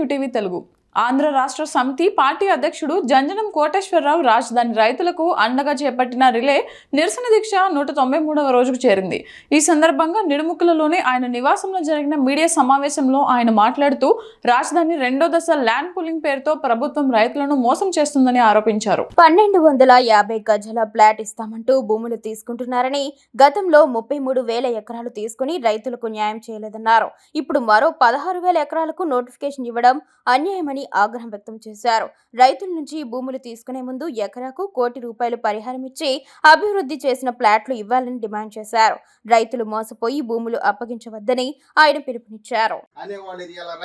New TV Telugu Andhra రాష్ట్ర సమితి party అధ్యక్షుడు జంజనం కోటేశ్వరరావు రాజధాని రైతులకు అండగా చేపట్టిన రిలే నిరసన దీక్ష నూట తొంభై మూడవ రోజుకు చేరింది. ఈ సందర్భంగా నిడుముకులలోని ఆయన నివాసంలో జరిగిన మీడియా సమావేశంలో ఆయన మాట్లాడుతూ రాజధాని రెండో దశ ల్యాండ్ పూలింగ్ పేరుతో ప్రభుత్వం రైతులను మోసం చేస్తుందని ఆరోపించారు. పన్నెండు వందల యాభై గజాల ప్లాట్ ఇస్తామంటూ భూములు తీసుకుంటున్నారని గతంలో ముప్పై మూడు వేల ఎకరాలు తీసుకుని రైతులకు న్యాయం చేయలేదన్నారు. ఇప్పుడు మరో పదహారు వేల ఎకరాలకు నోటిఫికేషన్ ఇవ్వడం అన్యాయమని ఆగ్రహం వ్యక్తం చేశారు. రైతుల నుంచి భూములు తీసుకునే ముందు ఎకరాకు కోటి రూపాయలు పరిహారం ఇచ్చి అభివృద్ధి చేసిన ప్లాట్లు ఇవ్వాలని డిమాండ్ చేశారు. రైతులు మోసపోయి భూములు అప్పగించవద్దని ఆయన పిలుపునిచ్చారు.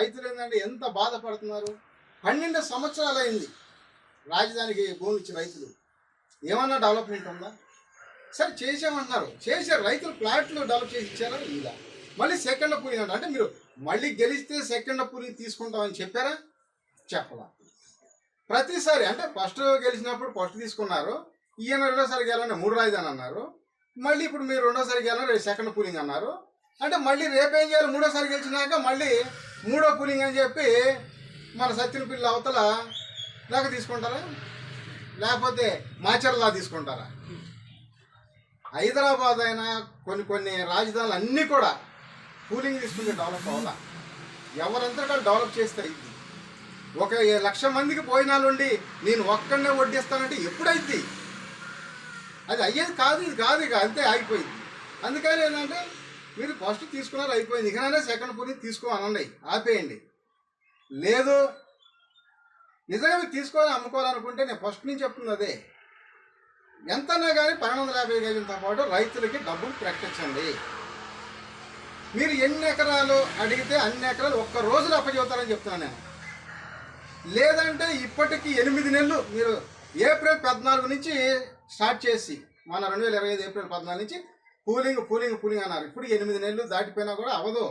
రైతులు ఎంత బాధపడుతున్నారు? పన్నెండు సంవత్సరాలు అయింది రాజధానికి భూమి ఇచ్చి రైతులు. ఏమన్నా డెవలప్మెంట్ ఉందా? సరే చేసామన్నారు చేశారు రైతులు ప్లాట్లు డెవలప్ చేసి ఇచ్చారా? ఇలా మళ్ళీ సెకండ్ పూలింగ్ అంటే మీరు మళ్ళీ గెలిస్తే సెకండ్ పూలింగ్ తీసుకుంటామని చెప్పారా? చెప్పలా. ప్రతిసారి అంటే ఫస్ట్ గెలిచినప్పుడు ఫస్ట్ తీసుకున్నారు ఈయన రెండోసారి గెలని మూడు రాజధాని అన్నారు మళ్ళీ ఇప్పుడు మీరు రెండోసారి గెలని సెకండ్ పూలింగ్ అన్నారు. అంటే మళ్ళీ రేపేం చేయాలి? మూడోసారి గెలిచినాక మళ్ళీ మూడో పూలింగ్ అని చెప్పి మన సత్యన పిల్ల అవతల దాకా తీసుకుంటారా? లేకపోతే మాచర్లా తీసుకుంటారా? హైదరాబాద్ అయినా కొన్ని కొన్ని రాజధానులు అన్నీ కూడా కూలింగ్ తీసుకుంటే డెవలప్ అవ్వాలా? ఎవరంతా డెవలప్ చేస్తారు ఒక లక్ష మందికి పోయినాలుండి నేను ఒక్కడనే వడ్డిస్తానంటే ఎప్పుడైద్ది? అది అయ్యేది కాదు ఇది కాదు ఇక అంతే ఆగిపోయింది. అందుకని ఏంటంటే మీరు ఫస్ట్ తీసుకున్నారు అయిపోయింది. ఇకనైనా సెకండ్ పూరి తీసుకో అనండి ఆపేయండి. లేదు నిజంగా మీరు తీసుకోవాలి అమ్ముకోవాలనుకుంటే నేను ఫస్ట్ నుంచి చెప్తుంది అదే. ఎంతన్నా కానీ పన్నెండు వందల యాభై గజంతో పాటు రైతులకి డబ్బులు ప్రకటించండి మీరు ఎన్ని ఎకరాలు అడిగితే అన్ని ఎకరాలు ఒక్క రోజులో అప్పచెబుతారని చెప్తున్నాను నేను. లేదంటే ఇప్పటికి ఎనిమిది నెలలు మీరు ఏప్రిల్ పద్నాలుగు నుంచి స్టార్ట్ చేసి మన రెండు వేల ఇరవై ఐదు ఏప్రిల్ పద్నాలుగు నుంచి కూలింగ్ కూలింగ్ కూలింగ్ అన్నారు. ఇప్పుడు ఎనిమిది నెలలు దాటిపోయినా కూడా అవదు.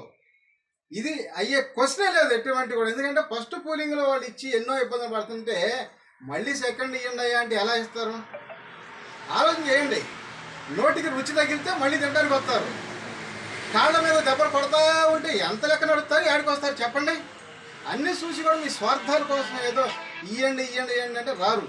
ఇది అయ్యే క్వశ్చనే లేదు ఎటువంటి కూడా. ఎందుకంటే ఫస్ట్ కూలింగ్లో వాళ్ళు ఇచ్చి ఎన్నో ఇబ్బందులు పడుతుంటే మళ్ళీ సెకండ్ ఇవ్వండి అయ్యా అంటే ఎలా ఇస్తారు? ఆలోచన చేయండి. నోటికి రుచి తగిలితే మళ్ళీ తినడానికి వస్తారు. కాళ్ళ మీద దెబ్బలు పడతా ఉంటే ఎంత లెక్క నడుస్తారు ఏడికి వస్తారు? చెప్పండి. అన్ని చూసి కూడా మీ స్వార్థాల కోసం ఏదో ఇయ్యండి ఇయ్యండి ఇయ్యండి అంటే రారు.